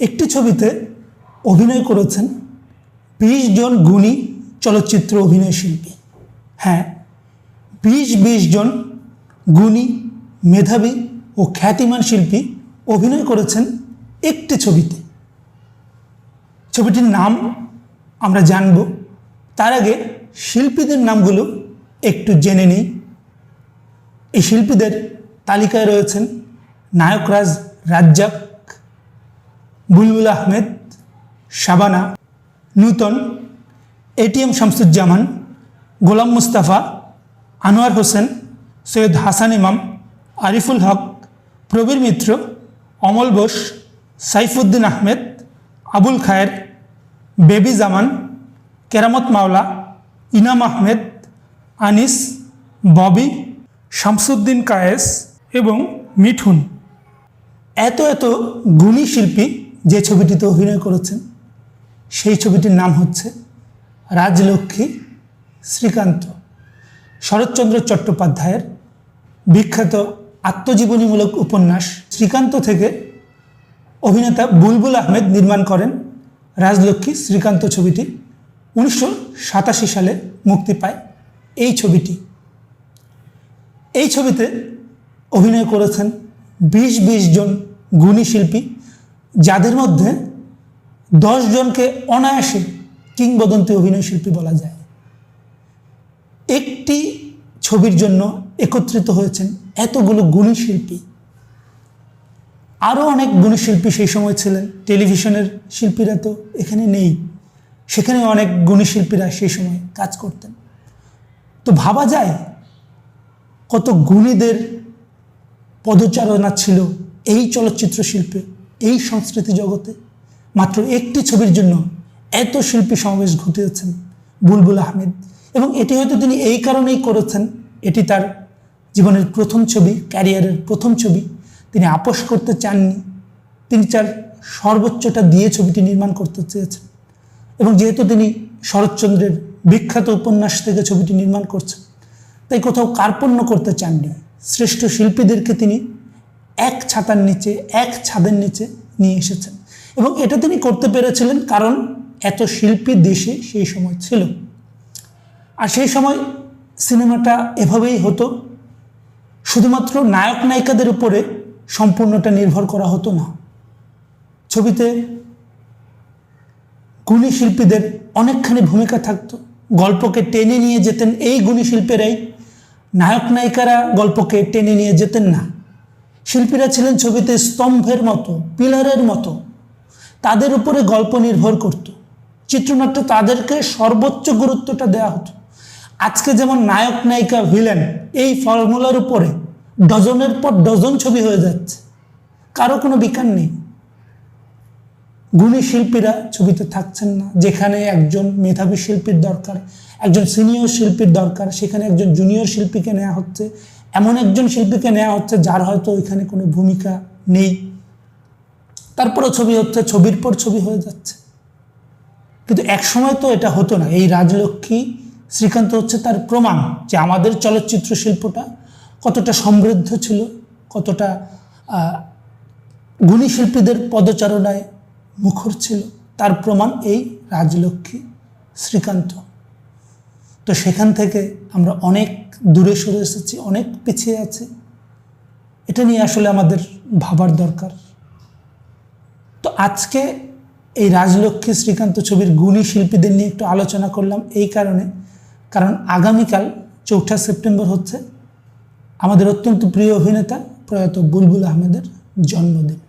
একটি ছবিতে অভিনয় করেছেন বিশ জন গুণী চলচ্চিত্র অভিনয় শিল্পী। হ্যাঁ বিশ বিশ জন গুণী মেধাবী ও খ্যাতিমান শিল্পী অভিনয় করেছেন একটি ছবিতে। ছবিটির নাম আমরা জানব। তার আগে শিল্পীদের নামগুলো একটু জেনে নিই। এই শিল্পীদের তালিকায় রয়েছেন নায়করাজ রাজ্জাক বুলবুল আহমেদ, শাবানা, নূতন এটিএম শামসুজ্জামান, গোলাম মুস্তাফা, আনোয়ার হোসেন, সৈয়দ হাসান ইমাম, আরিফুল হক, প্রবীর মিত্র, অমল বোস, সাইফুদ্দিন আহমেদ, আবুল খায়ের, বেবি জামান, কেরামত মাওলা, ইনাম আহমেদ, আনিস, ববি, শামসুদ্দিন কায়েস এবং মিঠুন। এত এত গুণী শিল্পী যে ছবিটিতে অভিনয় করেছেন, সেই ছবিটির নাম হচ্ছে রাজলক্ষ্মী শ্রীকান্ত। শরৎচন্দ্র চট্টোপাধ্যায়ের বিখ্যাত আত্মজীবনীমূলক উপন্যাস শ্রীকান্ত থেকে অভিনেতা বুলবুল আহমেদ নির্মাণ করেন। রাজলক্ষ্মী শ্রীকান্ত ছবিটি উনিশশো সাতাশি সালে মুক্তি পায় এই ছবিটি। এই ছবিতে অভিনয় করেছেন বিশ বিশ জন গুণী শিল্পী যাদের মধ্যে দশ জনকে অনায়াসে কিংবদন্তি অভিনয় শিল্পী বলা যায়। একটি ছবির জন্য একত্রিত হয়েছেন এতগুলো গুণী শিল্পী আরও অনেক গুণী শিল্পী সেই সময় ছিলেন। টেলিভিশনের শিল্পীরা তো এখানে নেই। সেখানে অনেক গুণী শিল্পীরা সেই সময় কাজ করতেন। তো ভাবা যায় কত গুণীদের পদচারণা ছিল এই চলচ্চিত্র শিল্পে। এই সংস্কৃতি জগতে মাত্র একটি ছবির জন্য এত শিল্পী সমাবেশ ঘটিয়েছেন বুলবুল আহমেদ। এবং এটি হয়তো তিনি এই কারণেই করেছেন, এটি তার জীবনের প্রথম ছবি, ক্যারিয়ারের প্রথম ছবি। তিনি আপোষ করতে চাননি, তিনি তার সর্বোচ্চটা দিয়ে ছবিটি নির্মাণ করতে চেয়েছেন। এবং যেহেতু তিনি শরৎচন্দ্রের বিখ্যাত উপন্যাস থেকে ছবিটি নির্মাণ করছেন, তাই কোথাও কার্পণ্য করতে চাননি। শ্রেষ্ঠ শিল্পীদেরকে তিনি এক ছাতার নিচে, এক ছাদের নিচে নিয়ে এসেছেন। এবং এটা তিনি করতে পেরেছিলেন কারণ এত শিল্পী দেশে সেই সময় ছিল। আর সেই সময় সিনেমাটা এভাবেই হতো, শুধুমাত্র নায়ক নায়িকাদের উপরে সম্পূর্ণটা নির্ভর করা হতো না। ছবিতে গুণী শিল্পীদের অনেকখানি ভূমিকা থাকতো। গল্পকে টেনে নিয়ে যেতেন এই গুণী শিল্পীরাই, নায়ক নায়িকারা গল্পকে টেনে নিয়ে যেতেন না। শিল্পীরা ছিলেন ছবিতে স্তম্ভের মতো, পিলারের মতো। তাদের উপরে গল্প নির্ভর করত। চিত্রনাট্য তাদেরকে সর্বোচ্চ গুরুত্বটা দেওয়া হতো। আজকে যেমন নায়ক, নায়িকা, ভিলেন এই ফর্মুলার উপরে ডজনের পর ডজন ছবি হয়ে যাচ্ছে। কারও কোনো বিকার নেই। গুণী শিল্পীরা ছবিতে থাকছেন না। যেখানে একজন মেধাবী শিল্পীর দরকার, একজন সিনিয়র শিল্পীর দরকার, সেখানে একজন জুনিয়র শিল্পীকে নেওয়া হচ্ছে। এমন একজন শিল্পীকে নেওয়া হচ্ছে যার হয়তো ওইখানে কোনো ভূমিকা নেই। তারপরে ছবি হচ্ছে, ছবির পর ছবি হয়ে যাচ্ছে। কিন্তু একসময় তো এটা হতো না। এই রাজলক্ষ্মী শ্রীকান্ত হচ্ছে তার প্রমাণ যে আমাদের চলচ্চিত্র শিল্পটা কতটা সমৃদ্ধ ছিল, কতটা গুণী শিল্পীদের পদচারণায় মুখর ছিল। তার প্রমাণ এই রাজলক্ষ্মী শ্রীকান্ত। তো সেখান থেকে আমরা অনেক দূরে সরে এসেছি, অনেক পিছিয়ে আছি। এটা নিয়ে আসলে আমাদের ভাবার দরকার। তো আজকে এই রাজলক্ষ্মী শ্রীকান্ত ছবির গুণী শিল্পীদের নিয়ে একটু আলোচনা করলাম এই কারণে। কারণ আগামীকাল চৌঠা সেপ্টেম্বর হচ্ছে আমাদের অত্যন্ত প্রিয় অভিনেতা প্রয়াত বুলবুল আহমেদের জন্মদিন।